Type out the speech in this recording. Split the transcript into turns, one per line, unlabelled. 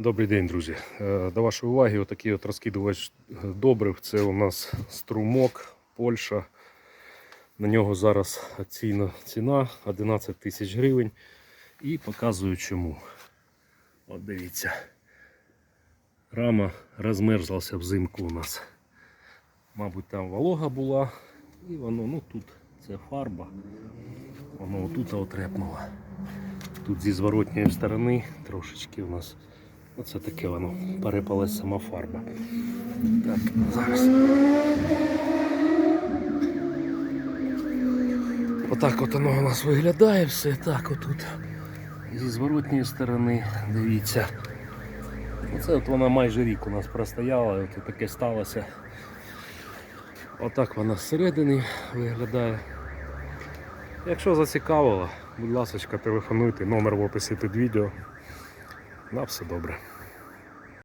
Добрий день, друзі. Е, До вашої уваги отакий от розкидувач добрив. Це у нас струмок, Польща. На нього зараз акційна ціна 11 тисяч гривень. І показую чому. От дивіться. Рама розмерзлася взимку у нас. Мабуть, там волога була. І воно, ну тут це фарба. Воно отут отрепнуло. Тут зі зворотньої сторони трошечки у нас. Оце таке воно. Перепалась сама фарба. Так, зараз. Отак от воно у нас виглядає все. Так отут. Зі зворотньої сторони, дивіться. Оце от вона майже рік у нас простояла, от таке сталося. Отак вона зсередини виглядає. Якщо зацікавило, будь ласка, телефонуйте, номер в описі під відео. На все добре.